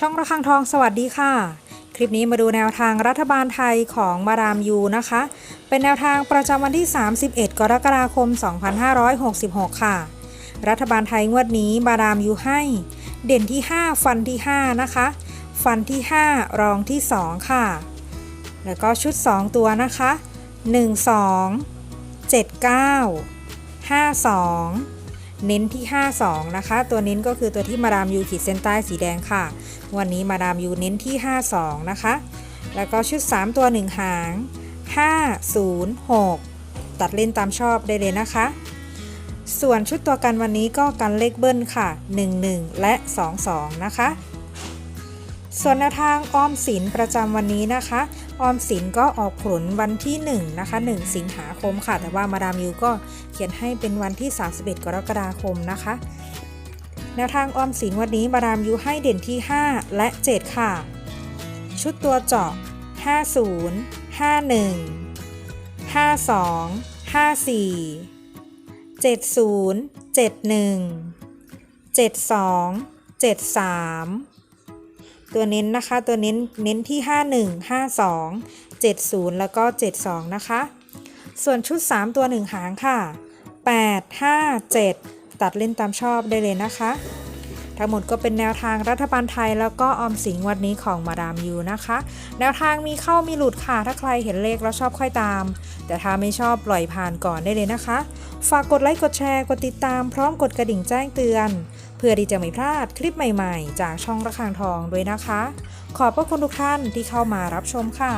ช่องระฆังทองสวัสดีค่ะ คลิปนี้มาดูแนวทางรัฐบาลไทยของมาดามยูนะคะ เป็นแนวทางประจำวันที่ 31 กรกฎาคม 2566 ค่ะ รัฐบาลไทยงวดนี้มาดามยูให้ เด่นที่ 5 ฟันที่ 5 นะคะ ฟันที่ 5 รองที่ 2 ค่ะ แล้วก็ชุด 2 ตัวนะคะ 1 2 7 9 5 2 เน้นที่ 52 นะคะ ตัวเน้นก็คือตัวที่มาดามยูขีดเส้นใต้สีแดงค่ะ วันนี้มาดามยูเน้นที่ 52 นะคะ แล้วก็ชุด 3 ตัว 1 หาง 506 ตัดเล่นตามชอบได้เลยนะคะ ส่วนชุดตัวกันวันนี้ก็กันเลขเบิ้ลค่ะ 11 และ 22 นะคะ ส่วนแนวทางออมสินประจำวันนี้นะคะ ออมสินก็ออกผลวันที่1นะคะ1 สิงหาคมค่ะ แต่ว่ามาดามยูก็เขียนให้เป็นวันที่ 31 กรกฎาคมนะคะ แนวทางออมสินวันนี้มาดามยูให้เด่นที่ 5 และ 7 ค่ะ ชุดตัวเจาะ 50 51 52 54 70 71 72 73 ตัวเน้นนะคะ ตัวเน้นเน้นที่ 51 52 70 แล้วก็ 72 นะคะ ส่วนชุด 3 ตัว 1 หางค่ะ 8 5 7 ตัดเล่นตามชอบได้เลยนะคะ ทั้งหมดก็เป็นแนวทางรัฐบาลไทยแล้วก็ออมสิงวันนี้ของมาดามยูนะคะ แนวทางมีเข้ามีหลุดค่ะ ถ้าใครเห็นเลขแล้วชอบค่อยตาม แต่ถ้าไม่ชอบปล่อยผ่านก่อนได้เลยนะคะ ฝากกดไลค์กดแชร์กดติดตามพร้อมกดกระดิ่งแจ้งเตือน เพื่อที่จะไม่พลาดคลิปใหม่ ๆ จากช่องระฆังทองด้วยนะคะ ขอบพระคุณทุกท่านที่เข้ามารับชมค่ะ